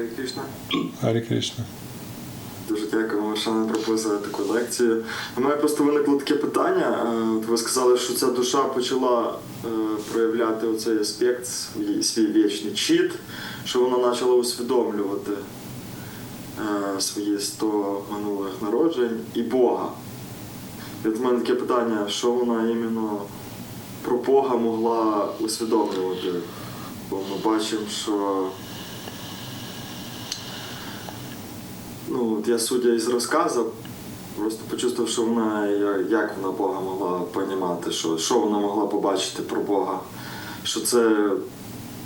Гарі Кришна. Гарі Кришна. Дуже дякуємо, що не прописали таку лекцію. У мене просто виникло таке питання. Е, Ви сказали, що ця душа почала е, проявляти оцей аспект, свій, свій вічний чіт, що вона почала усвідомлювати е, свої 100 минулих народжень і Бога. І от в мене таке питання, що вона іменно про Бога могла усвідомлювати? Бо ми бачимо, що Ну, от я судя із розказу, просто почувствував, що вона як вона Бога могла понімати, що, що вона могла побачити про Бога. Що це,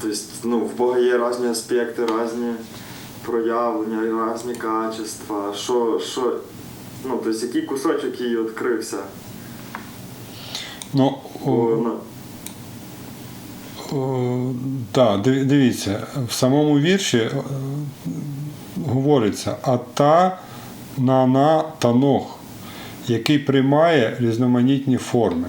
тобто, ну, в Бога є різні аспекти, різні проявлення, різні качества. Що, що, ну, тобто, який кусочок їй відкрився. Ну, ну, да, дивіться, в самому вірші е, говориться ата нана танох, який приймає різноманітні форми.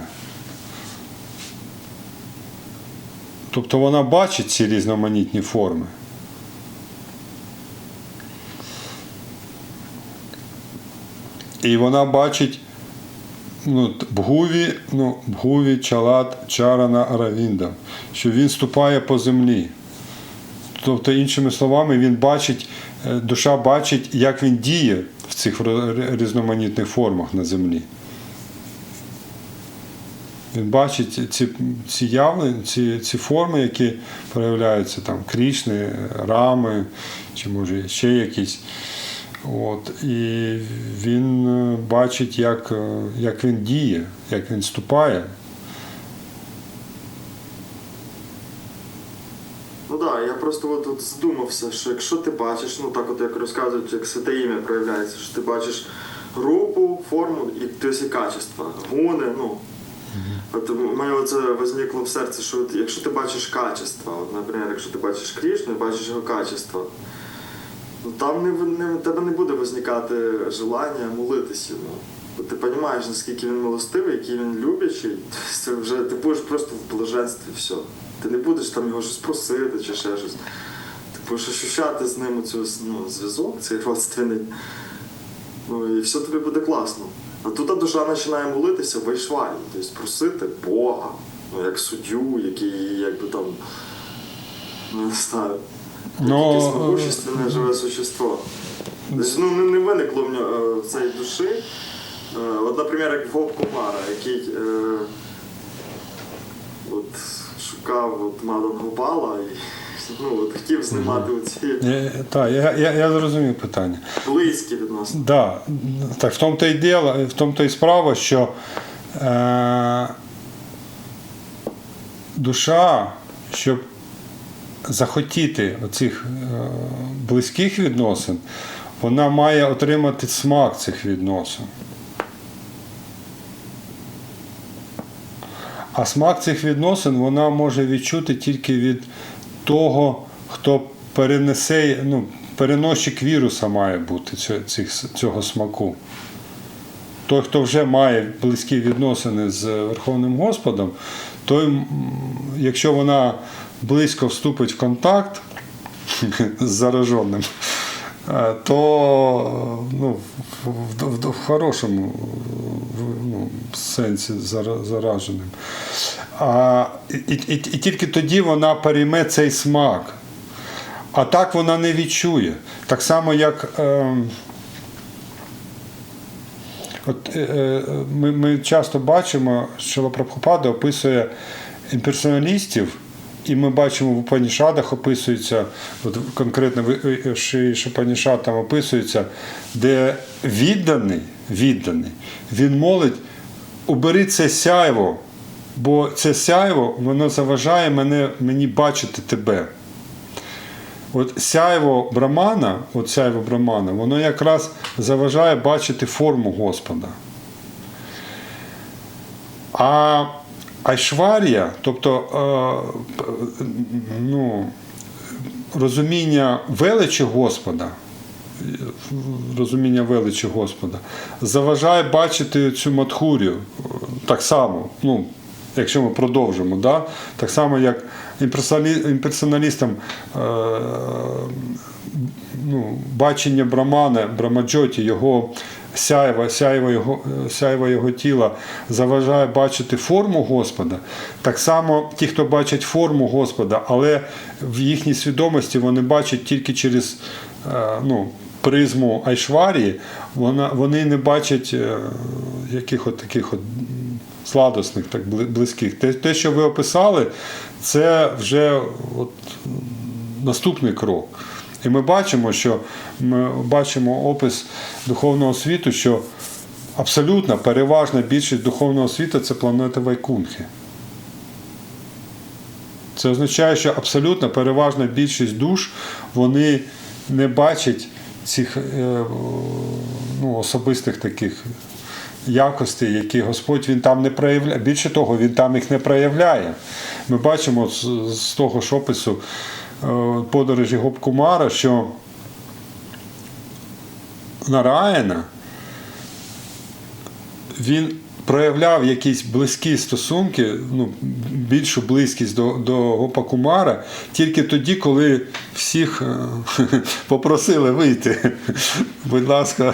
Тобто вона бачить ці різноманітні форми. І вона бачить ну, Бгуві, ну, Бгуві Чалат Чарана Аравінда, що він ступає по землі. Тобто, іншими словами, він бачить, е, душа бачить, як він діє в цих різноманітних формах на землі. Він бачить ці, ці явлення, ці, ці форми, які проявляються там Крішни, рами, чи може ще якісь. От, і він е, бачить, як, е, як він діє, як він ступає. Ну так, да, я просто от, от здумався, що якщо ти бачиш, ну так от як розказують, як святе ім'я проявляється, що ти бачиш групу, форму і тобто качества, гуни, ну. От у мене оце возникло в серці, що от, якщо ти бачиш качества, от, наприклад, якщо ти бачиш Крішну і бачиш його качества, ну там не, не, тебе не буде возникати желання молитись йому. Бо ти розумієш, наскільки він милостивий, який він любячий, це вже ти будеш просто в блаженстві все. Ти не будеш там його щось просити чи ще щось. Ти будеш ощущати з ним цю ну, зв'язок, цей родственний. Ну і все тобі буде класно. А тут душа починає молитися вайшвалі, тобто просити Бога, ну як суддю, який якби там, ну не знаю, як Ну, якесь е, могущественне живе существо. Тобто, ну, не, не виникло в нього в цій душі. Е, От, наприклад, як Гоп Кумара, який е, шукав от, Мадан Гопала і ну, от, хотів знімати оці Е, Так, я, я, я зрозумів питання. близькі відносини. Да, так, в тому то й діло, в тому то й справа, що е, душа, щоб захотіти оцих е, близьких відносин, вона має отримати смак цих відносин. А смак цих відносин вона може відчути тільки від того, хто перенесе, ну, переносчик віруса має бути цього, цього смаку. Той, хто вже має близькі відносини з Верховним Господом, той, якщо вона близько вступить в контакт з зараженим, то ну, в, в, в, хорошому ну, сенсі зараженим. А, і, і, і тільки тоді вона перейме цей смак. А так вона не відчує. Так само, як. Е, От, е, е, ми, ми часто бачимо, що Прабхупада описує імперсоналістів, і ми бачимо в Панішадах описується, от конкретно в Ши Шапанішад там описується, де відданий, відданий, він молить, убери це сяйво, бо це сяйво, воно заважає мене, мені бачити тебе. От сяйво брамана, от сяйво брамана, воно якраз заважає бачити форму Господа. А айшварія, тобто е, ну, розуміння величі Господа, е, розуміння величі Господа, заважає бачити цю матхурію. Так само, ну, якщо ми продовжимо, да? так само, як імперсоналі- імперсоналістам е, ну, бачення Брамана, Брамаджоті, його сяєва, сяєва його, сяєва його тіла заважає бачити форму Господа. Так само ті, хто бачать форму Господа, але в їхній свідомості вони бачать тільки через е, ну, призму Айшварії, вони не бачать е, яких от таких от сладосних, так близьких. Те, те, що ви описали, це вже от, наступний крок. І ми бачимо, що ми бачимо опис духовного світу, що абсолютно переважна більшість духовного світу це планета Вайкунхи. Це означає, що абсолютно переважна більшість душ вони не бачать цих е, ну, особистих таких якостей, які Господь він там не проявляє. Більше того, він там їх не проявляє. Ми бачимо з, того ж опису подорожі Гопкумара, що Нараєна він проявляв якісь близькі стосунки, ну, більшу близькість до, до Гопакумара тільки тоді, коли всіх е, попросили вийти. Будь ласка,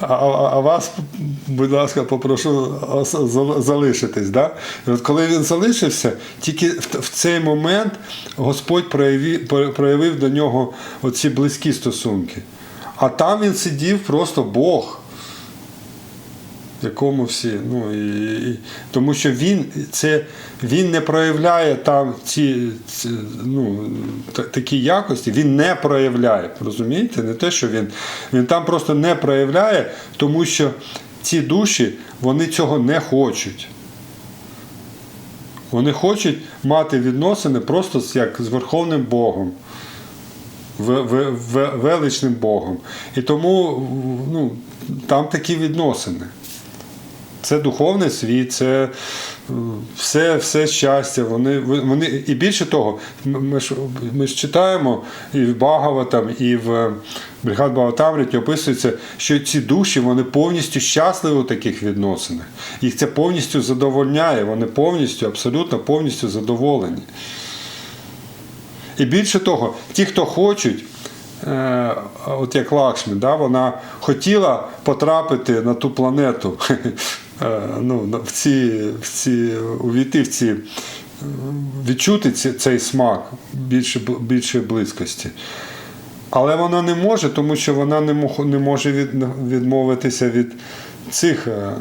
а, а, вас, будь ласка, попрошу залишитись. Да? От коли він залишився, тільки в, цей момент Господь проявив, проявив до нього оці близькі стосунки. А там він сидів просто Бог якому всі. Ну, і, і, тому що він, це, він не проявляє там ці, ці ну, та- такі якості, він не проявляє. Розумієте? Не те, що він, він там просто не проявляє, тому що ці душі вони цього не хочуть. Вони хочуть мати відносини просто як з Верховним Богом. ве- ве- ве- величним Богом. І тому ну, там такі відносини. Це духовний світ, це е, все, все щастя. Вони, вони, і більше того, ми ж, ми ж читаємо і в Багаватам, і в Бригад Багатамриті описується, що ці душі вони повністю щасливі у таких відносинах. Їх це повністю задовольняє, вони повністю, абсолютно повністю задоволені. І більше того, ті, хто хочуть, е, от як Лакшмі, да, вона хотіла потрапити на ту планету, е, ну, в ці, в ці, увійти в ці, е, відчути ці, цей смак більше, б- більшої близькості. Але вона не може, тому що вона не, мох- не може від, відмовитися від цих, е,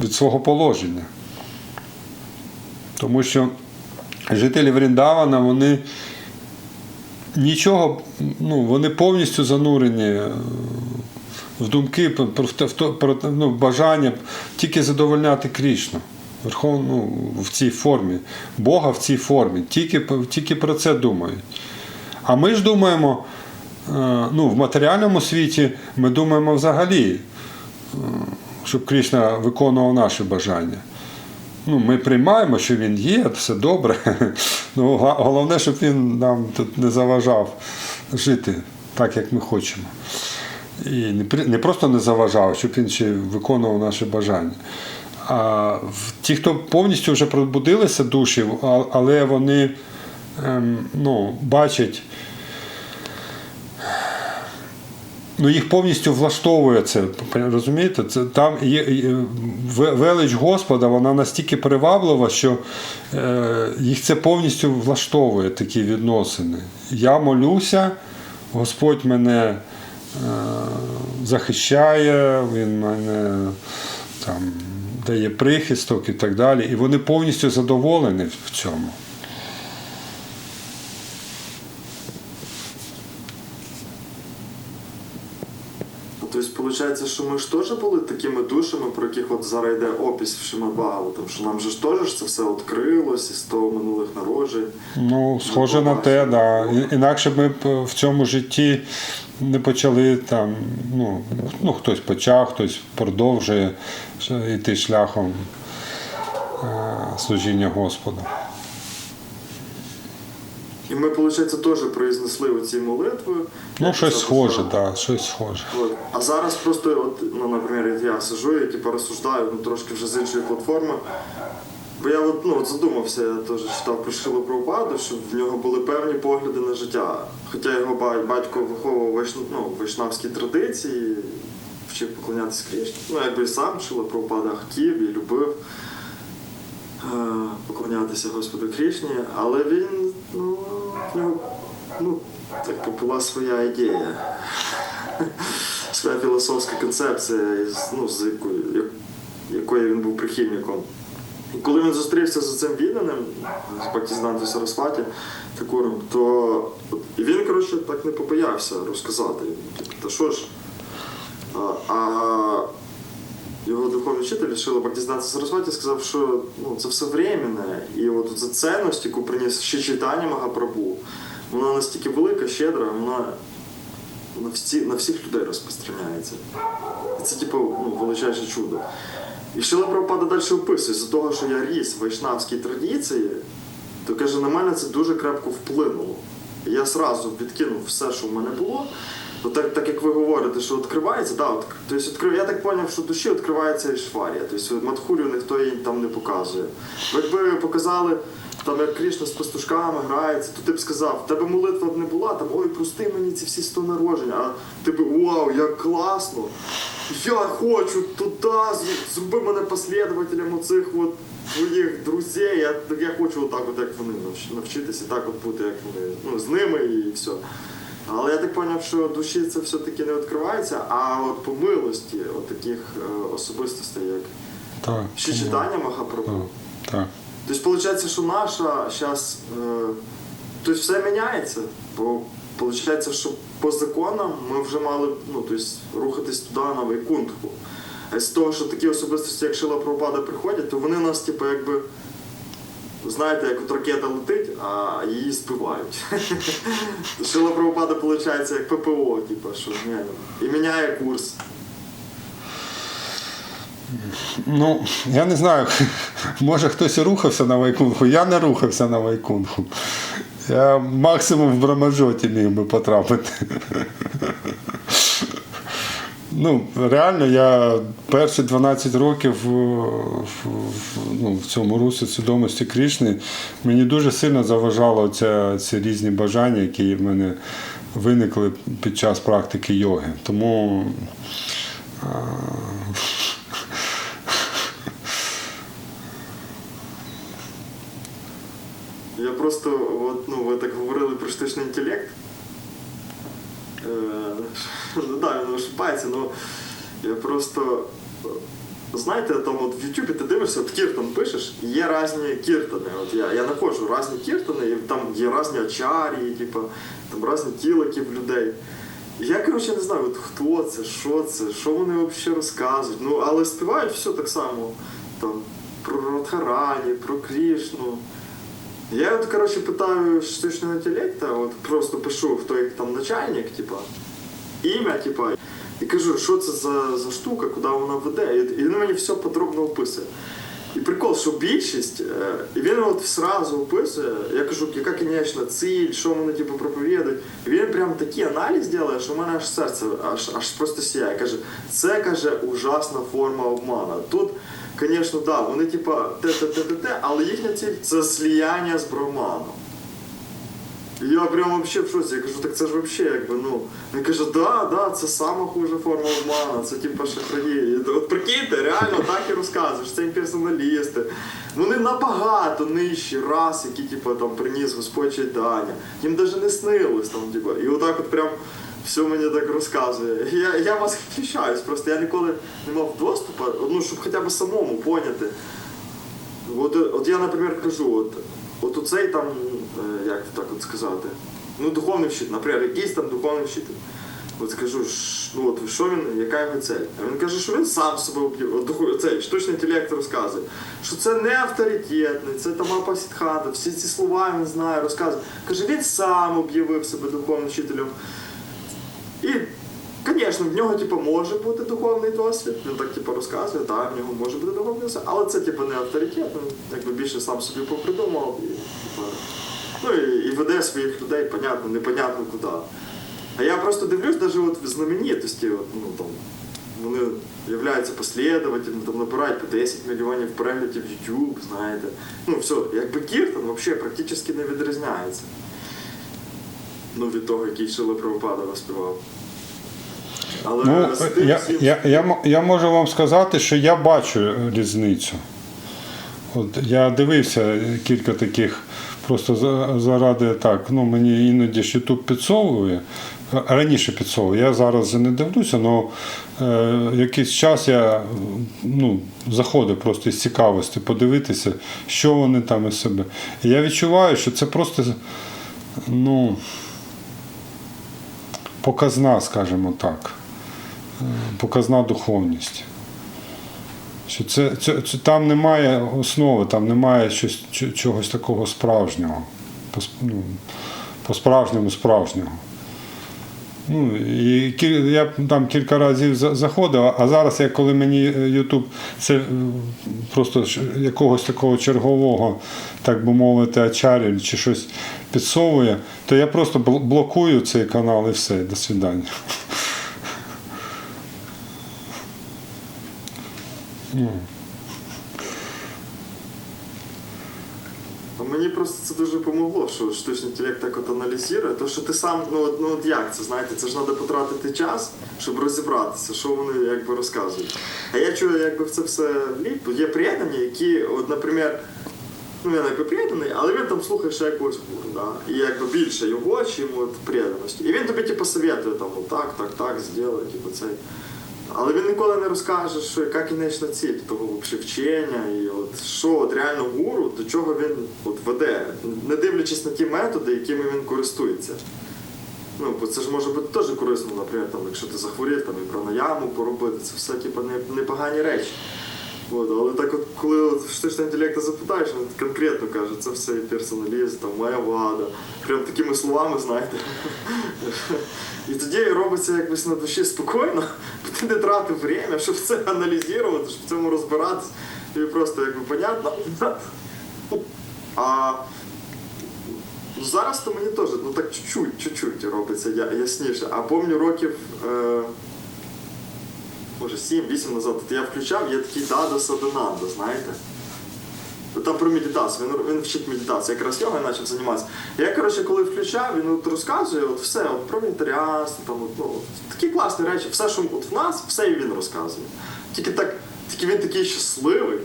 від свого положення. Тому що жителі Вріндавана, вони нічого, ну, вони повністю занурені е, в думки про, про, ну, бажання тільки задовольняти Крішну. Верхов, ну, в цій формі, Бога в цій формі, тільки, тільки про це думають. А ми ж думаємо, е, ну, в матеріальному світі ми думаємо взагалі, е, щоб Крішна виконував наші бажання. Ну, ми приймаємо, що він є, все добре. Ну, головне, щоб він нам тут не заважав жити так, як ми хочемо. І не, просто не заважав, щоб він ще виконував наші бажання. А ті, хто повністю вже пробудилися душі, але вони ем, ну, бачать. Ну, їх повністю влаштовує це. Розумієте? Це, там є, велич Господа, вона настільки приваблива, що е, їх це повністю влаштовує, такі відносини. Я молюся, Господь мене захищає, Він мене там, дає прихисток і так далі. І вони повністю задоволені в цьому. Тобто, виходить, що ми ж теж були такими душами, про яких от зараз йде опис в Шимабагу, тому що нам же ж теж це все відкрилось із того минулих народжень. Ну, схоже на те, да. Інакше б ми б в цьому житті не почали там, ну, ну хтось почав, хтось продовжує йти шляхом е, служіння Господу. І ми, виходить, теж произнесли оці молитви. Ну, щось схоже, так, да, щось схоже. От. А зараз просто, от, ну, наприклад, я сижу і типу, розсуждаю ну, трошки вже з іншої платформи. Бо я от, ну, от задумався, я теж читав про Шилу Прабхупаду, що в нього були певні погляди на життя. Хоча його батько виховував ну, в вайшнавській традиції, вчив поклонятися Крішні. Ну, якби і сам Шила Прабхупада хотів і любив е, поклонятися Господу Крішні, але він, ну, нього, ну, так би була своя ідея. Своя філософська концепція, ну, з якою, як- якої він був прихильником. І коли він зустрівся з цим відданим, з Бактізнантом Сарасваті Такуром, то він, коротше, так не побоявся розказати. Типу, Та що ж? А, його духовний вчитель Шила Бактізнанта Сарасваті сказав, що ну, це все временне. І от ця цінність, яку приніс ще читання Магапрабу, вона настільки велика, щедра, вона на, всі, на всіх людей розпространяється. І це, типу, ну, величайше чудо. І Шила Прабхупада далі описує, з того, що я ріс в вайшнавській традиції, то каже, на мене це дуже крепко вплинуло. І я сразу відкинув все, що в мене було. То так, так як ви говорите, що відкривається, да, от, тобто, відкрив, я так зрозумів, що душі відкривається Ішварія. Тобто Матхурю ніхто їй там не показує. Бо якби показали, там як Крішна з пастушками грається, то ти б сказав, в тебе молитва б не була, там ой, прости мені ці всі сто народжень, а ти б вау, як класно! Я хочу туди, зроби мене послідователем оцих от твоїх друзей. Я, я хочу отак, от, як вони навчитися, так от бути, як вони, ну, з ними і все. Але я так зрозумів, що душі це все-таки не відкривається, а от по милості от таких е, особистостей, як Так. ще читання Махапрабху. Так. Так. Тобто виходить, що наша зараз, е, тобто все міняється, бо виходить, що по законам ми вже мали ну, тобто, рухатись туди на Вайкунтху. А з того, що такі особистості, як Шила Прабхупада приходять, то вони нас, типу, якби. Знаєте, як от ракета летить, а її збивають. Шила Прабхупада, виходить, як ППО, типу, що ні, і міняє курс. Ну, я не знаю, може хтось рухався на Вайкунху. Я не рухався на Вайкунху. Я максимум в Брамаджоті міг би потрапити. Ну, реально, я перші 12 років в- ну, в цьому русі свідомості Крішни мені дуже сильно заважало ця, ці різні бажання, які в мене виникли під час практики йоги. Тому а, Я просто, от, ну, ви так говорили про штучний інтелект. Е, ну так, він ошибається, але я просто. Знаєте, там от в Ютубі ти дивишся, от кіртон пишеш, і є різні кіртани. От я, я знаходжу різні кіртани, і там є різні ачарії, типу, там різні тілики в людей. І я, коротше, не знаю, от хто це, що це, що вони взагалі розказують. Ну, але співають все так само. Там, про Радхарані, про Крішну. Я от, коротше, питаю штучного інтелекта, от просто пишу, хто їх там начальник, типа, ім'я, типа, і кажу, що це за, за штука, куди вона веде. І, і він мені все подробно описує. І прикол, що більшість, е, і він от сразу описує, я кажу, яка кінечна ціль, що вони типу, проповідують. І він прям такий аналіз робить, що в мене аж серце аж, аж просто сіяє. Каже, це каже ужасна форма обману. Тут, звісно, да, вони типа те-те-те-те, але їхня ціль це сліяння з Брахманом. І Я прям вообще в шоці. Я кажу, так це ж вообще якби, ну. Він каже, да, да, це сама хужа форма обману, це типа шахраї. От прикиньте, реально так і розказуєш, це імперсоналісти. Вони набагато нижчі рас, які типа там приніс Господь читання. Їм навіть не снилось там, типа. І отак от прям все мені так розказує. Я, я вас захищаюсь, просто я ніколи не мав доступу, ну, щоб хоча б самому поняти. От, от я, наприклад, кажу, от, от оцей там, як так от сказати, ну, духовний вчитель, наприклад, якийсь там духовний вчитель. От скажу, ну от що він, яка його цель? А він каже, що він сам себе духов- цей штучний інтелект розказує, що це не авторитетний, це там Апасідхата, всі ці слова він знає, розказує. Каже, він сам об'явив себе духовним вчителем. І, звісно, в нього типу, може бути духовний досвід, він так типу, розказує, так, в нього може бути духовний досвід, але це типу, не авторитет, він якби більше сам собі попридумав. І, типу, ну, і, і веде своїх людей, понятно, непонятно куди. А я просто дивлюсь, навіть от в знаменитості, от, ну, там, вони являються послідователями, там набирають по 10 мільйонів переглядів YouTube, знаєте. Ну все, якби Кіртон взагалі практично не відрізняється. Ну, від того, який Шило Правопадова співав. Але Ну, я, всім- я, я, я можу вам сказати, що я бачу різницю. От я дивився кілька таких, просто заради так. Ну, мені іноді ж YouTube підсовує. Раніше підсовував. Я зараз не дивлюся, але е, якийсь час я ну, заходив просто із цікавості подивитися, що вони там із себе. І я відчуваю, що це просто ну, показна, скажімо так показна духовність. Що це, це, це, там немає основи, там немає щось, чогось такого справжнього. Ну, по-справжньому справжнього. Ну, і я там кілька разів заходив, а зараз, я, коли мені YouTube це е, просто якогось такого чергового, так би мовити, ачарі чи щось підсовує, то я просто блокую цей канал і все, до свидання. А Мені просто це дуже допомогло, що штучний інтелект так от аналізує, то що ти сам, ну ну от як це, знаєте, це ж треба потратити час, щоб розібратися, що вони якби розказують. А я чую, якби в це все вліп. Є приєднані, які, от, наприклад, ну він якби приєднаний, але він там слухає ще якогось да? і якби більше його, чим от приєднаності. І він тобі типу советує там, так, так, так, зробити, типу цей. Але він ніколи не розкаже, що яка кінечна ціль того вчення, і от що от реально гуру, до чого він от веде, не дивлячись на ті методи, якими він користується. Ну, бо це ж може бути теж корисно, наприклад, там, якщо ти захворів, там і пранаяму поробити, це все типу, непогані речі. От, але так от, коли от штучного інтелекта запитаєш, він конкретно каже, це все персоналізм, там моя влада. Прям такими словами, знаєте. І тоді робиться якось на душі спокійно, бо ти не тратив время, щоб це аналізувати, щоб в цьому розбиратись. І просто якби понятно. А зараз то мені теж, ну так чуть-чуть, робиться ясніше. А помню років. Е, може 7-8 назад, от я включав, є такий Дадо Садонандо, знаєте? Там про медитацію, він, він вчить медитацію, якраз його почав займатися. Я, коротше, коли включав, він от розказує от все, от про вінтаріанство, там, от, ну, от такі класні речі, все, що от в нас, все і він розказує. Тільки так, тільки він такий щасливий,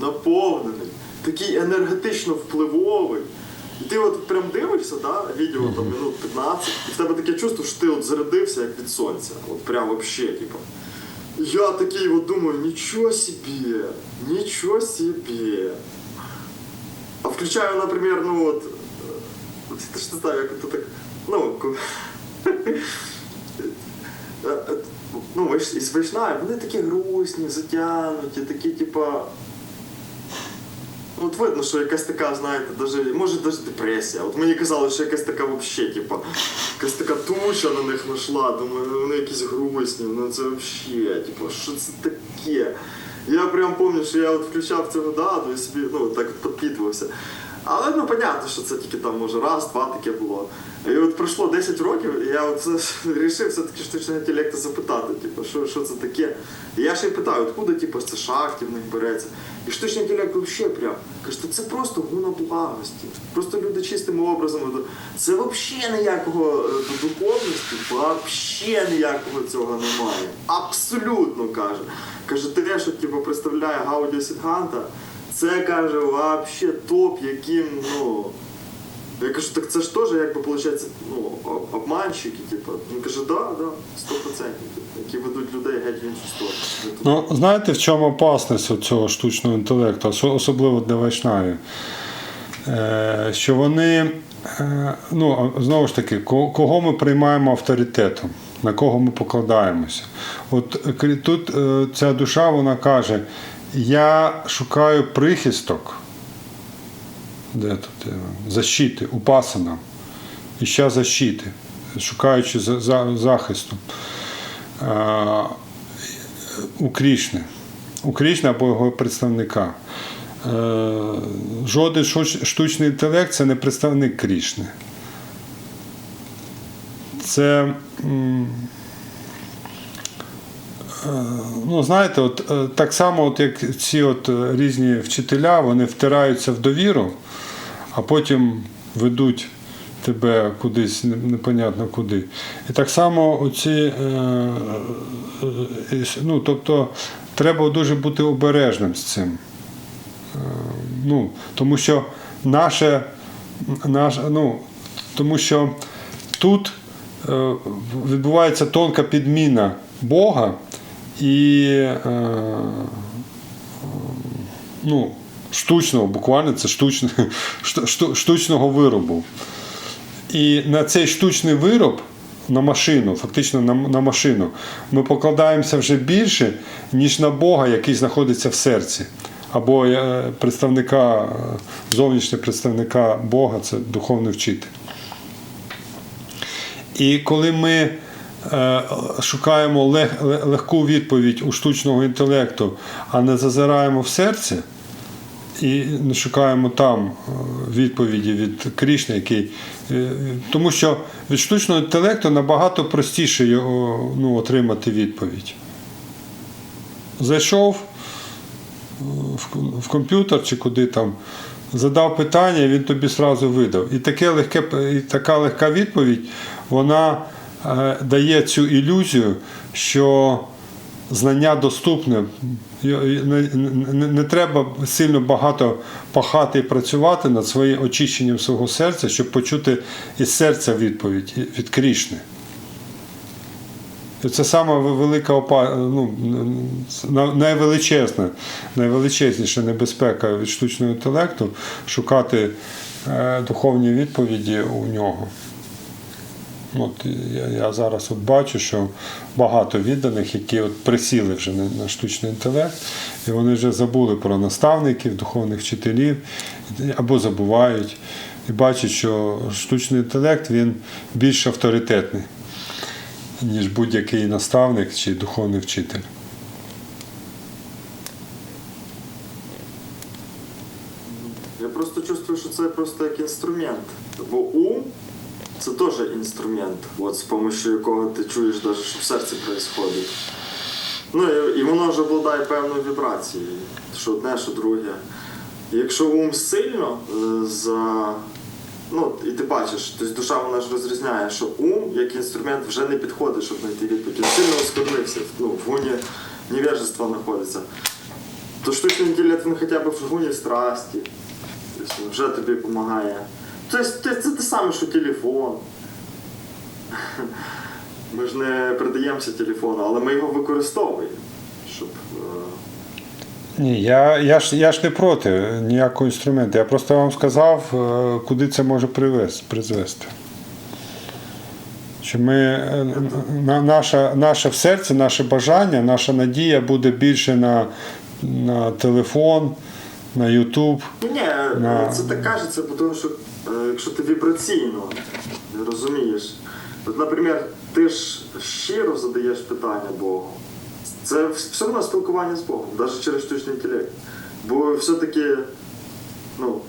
наповнений, такий енергетично впливовий. І ти от прям дивишся, да, відео там минут 15, і в тебе таке чувство, що ти от зарядився як від сонця. От прям вообще, типу Я такий вот думаю, ничего себе, ничего себе. А включаю, например, ну вот, э, ты ж не знаю, як это так, ну, ко- Е, е, ну, виш- із Вишнаї, вони такі грустні, затягнуті, такі, типа. Ну, От видно, що якась така, знаєте, даже, може навіть депресія. От мені казали, що якась така вообще, типа, якась така туча на них нашла. Думаю, ну вони якісь грустні, ну це вообще, типа, що це таке? Я прям пам'ятаю, що я от включав цю даду і собі ну, так от підпитувався. Але ну понятно, що це тільки там може раз, два таке було. І от пройшло 10 років, і я от вирішив все-таки штучного інтелекту запитати, типу, що, що це таке. І я ще й питаю, откуда типу, це шахті в них береться. І штучний інтелект взагалі прям каже, це просто гуна благості. Просто люди чистими образами. Це взагалі ніякого е, духовності, взагалі ніякого цього немає. Абсолютно каже. Каже, те, що типу, представляє Гаудіо Сідганта, це каже, взагалі топ, яким, ну. Я кажу, так це ж теж, якби виходить, ну, обманщики, типу. Він каже, да, да, 100%, які ведуть людей геть в іншу сторону. Ну, знаєте, в чому опасність цього штучного інтелекту, особливо для вайшнавів? Е, що вони, е, ну, знову ж таки, кого ми приймаємо авторитетом, на кого ми покладаємося. От тут е, ця душа вона каже: я шукаю прихисток, де тут е, защити, упасана, і ще защити, шукаючи за, за, захисту. У Крішни, у Крішни або його представника. Е, Жоден штучний інтелект це не представник Крішни. Це ну, знаєте, от, е, так само, от як ці от е, різні вчителя, вони втираються в довіру, а потім ведуть тебе кудись непонятно куди. І так само оці, е, ну, тобто, треба дуже бути обережним з цим. Ну, тому що наше, наш, ну, тому що тут відбувається тонка підміна Бога і е, ну, штучного, буквально це штучне, шту- шту- штучного виробу. І на цей штучний вироб, на машину, фактично на, на машину, ми покладаємося вже більше, ніж на Бога, який знаходиться в серці. Або е, представника, зовнішнього представника Бога, це духовний вчитель. І коли ми шукаємо лег, легку відповідь у штучного інтелекту, а не зазираємо в серце, і не шукаємо там е, відповіді від Крішни, який. е, Тому що від штучного інтелекту набагато простіше його ну, отримати відповідь. Зайшов е, в- комп'ютер чи куди там, задав питання, він тобі сразу видав. І, таке легке, і така легка відповідь, вона е, дає цю ілюзію, що знання доступне. Не треба сильно багато пахати і працювати над своїм очищенням свого серця, щоб почути із серця відповідь від Крішни. Це саме велика опа... ну, найвеличезна, найвеличезніша небезпека від штучного інтелекту шукати е, духовні відповіді у нього. От я, я зараз от бачу, що багато відданих, які от присіли вже на, на штучний інтелект, і вони вже забули про наставників, духовних вчителів, або забувають, і бачать, що штучний інтелект він більш авторитетний, ніж будь-який наставник чи духовний вчитель. Я просто чувствую, що це просто як інструмент. Бо ум це теж інструмент, от, з допомогою якого ти чуєш, даже, що в серці відбувається. Ну і, і воно вже обладає певною вібрацією, що одне, що друге. Якщо ум сильно е, за. Ну, і ти бачиш, тобто душа вона ж розрізняє, що ум як інструмент вже не підходить, щоб знайти відповідь. Він сильно оскорбився, ну, в гуні невежества знаходиться. То штучний інтелект він хоча б в гуні страсті. Тобто вже тобі допомагає. Тобто це, це те саме, що телефон. Ми ж не придаємося телефону, але ми його використовуємо. Щоб, е, Ні, я, я, ж, я ж не проти ніякого інструменту. Я просто вам сказав, е, куди це може привести, призвести. Що ми, е, на, наша, наше в серці, наше бажання, наша надія буде більше на, на телефон, на YouTube. Ні, На- це так кажеться, тому що якщо ти вібраційно розумієш, от, наприклад, ти ж щиро задаєш питання Богу. Це все одно спілкування з Богом, навіть через штучний інтелект. Бо все-таки, ну,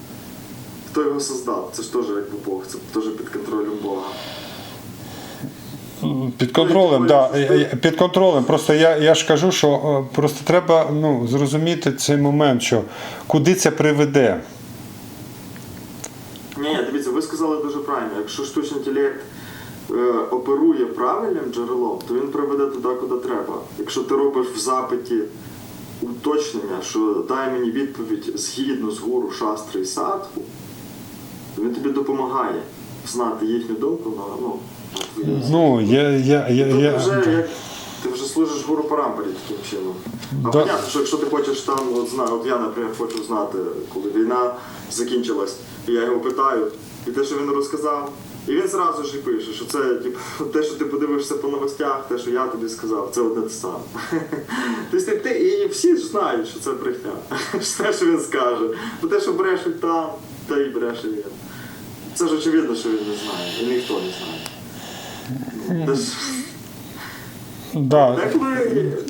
хто його создав? Це ж теж якби Бог, це теж під контролем Бога. Під контролем, да, я- я- під контролем. Просто я, я ж кажу, що е, просто треба ну, зрозуміти цей момент, що куди це приведе. Ні, дивіться, ви сказали дуже правильно. Якщо штучний інтелект е, оперує правильним джерелом, то він приведе туди, куди треба. Якщо ти робиш в запиті уточнення, що дай мені відповідь згідно з гуру шастри і садху, то він тобі допомагає знати їхню думку на, ну, твою Ну, я, я, я, я, вже як ти вже служиш гуру парампарі таким чином. А Да. понятно, що якщо ти хочеш там, от знаю, от я, наприклад, хочу знати, коли війна закінчилась, і я його питаю, і те, що він розказав, і він зразу ж і пише, що це типу, те, що ти подивишся по новостях, те, що я тобі сказав, це одне те саме. Тобто ти і всі ж знають, що це брехня. Що Те, що він скаже. Бо те, що брешуть там, та й бреше він. Це ж очевидно, що він не знає, і ніхто не знає. Ну, да.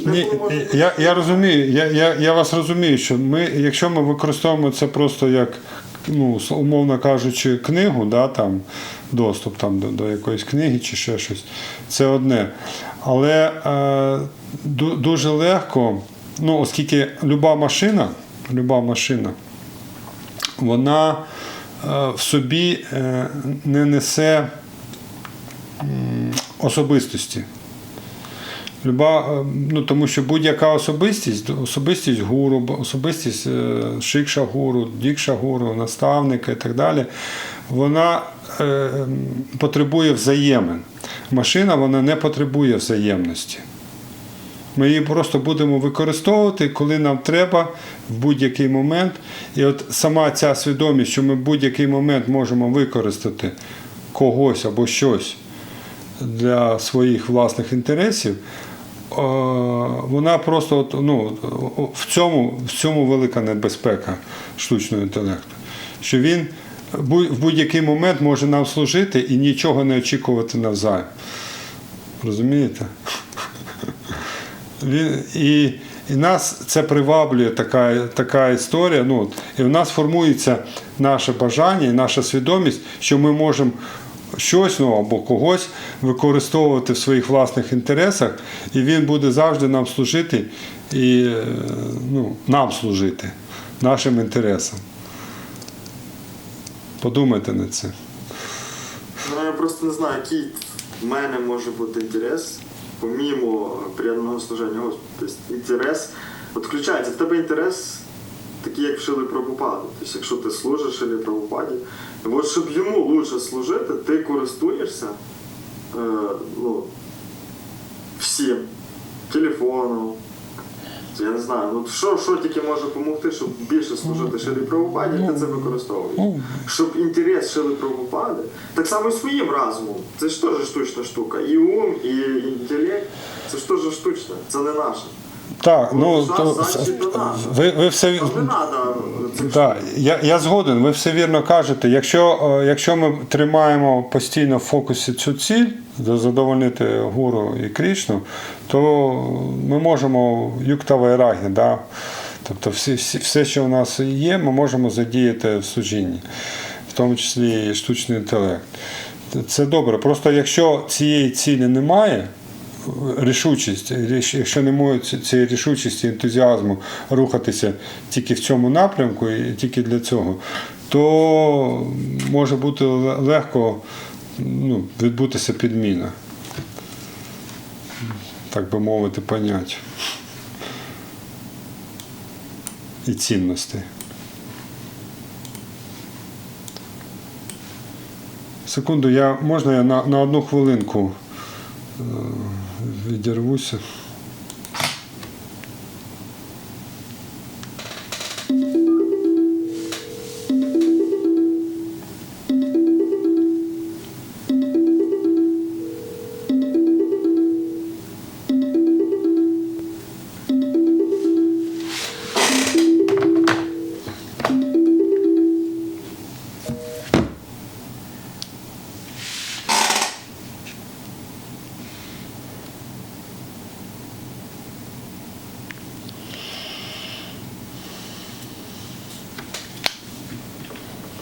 Ні, я, я розумію, я, я, я вас розумію, що ми, якщо ми використовуємо це просто як ну, умовно кажучи, книгу, да, там, доступ там, до, до якоїсь книги чи ще щось, це одне. Але е, дуже легко, ну, оскільки люба машина, люба машина, вона е, в собі е, не несе особистості. Люба, е, ну, тому що будь-яка особистість, особистість гуру, особистість е, шикша гуру, дікша гуру, наставника і так далі, вона е, потребує взаємин. Машина вона не потребує взаємності. Ми її просто будемо використовувати, коли нам треба в будь-який момент. І от сама ця свідомість, що ми в будь-який момент можемо використати когось або щось для своїх власних інтересів, вона просто от, ну, в, цьому, в цьому велика небезпека штучного інтелекту. Що він в будь-який момент може нам служити і нічого не очікувати навзаєм. Розумієте? Він, і, і нас це приваблює така, така історія. Ну, і в нас формується наше бажання і наша свідомість, що ми можемо щось ну, або когось використовувати в своїх власних інтересах, і він буде завжди нам служити і е, ну, нам служити, нашим інтересам. Подумайте над цим. Ну, я просто не знаю, який в мене може бути інтерес, помімо приєднаного служення Господу. Тобто інтерес, от включається, в тебе інтерес такий, як в Шилі Прабхупади. Тобто, якщо ти служиш Шилі Прабхупаді, от щоб йому лучше служити, ти користуєшся е, ну, всім. Телефоном. Я не знаю, ну що, що тільки може допомогти, щоб більше служити Шилі Прабхупаді, ти це використовуєш. Ну, Щоб інтерес Шили Прабхупади, так само і своїм разумом. Це ж теж штучна штука. І ум, і інтелект, це ж теж штучне, це не наше. Так, ну Душа, то, ви, ви все цих Да, я, я згоден, ви все вірно кажете. Якщо, е, якщо ми тримаємо постійно в фокусі цю ціль, за- задовольнити гуру і Крішну, то ми можемо юкта вайрагі, да? тобто всі, всі, все, що у нас є, ми можемо задіяти в служінні, в тому числі і штучний інтелект. Це добре. Просто якщо цієї цілі немає, рішучість, якщо немає ці- цієї рішучості, ентузіазму рухатися тільки в цьому напрямку і тільки для цього, то може бути легко ну, відбутися підміна. Так би мовити, понять. І цінностей. Секунду, я можна я на, на одну хвилинку е, відірвуся.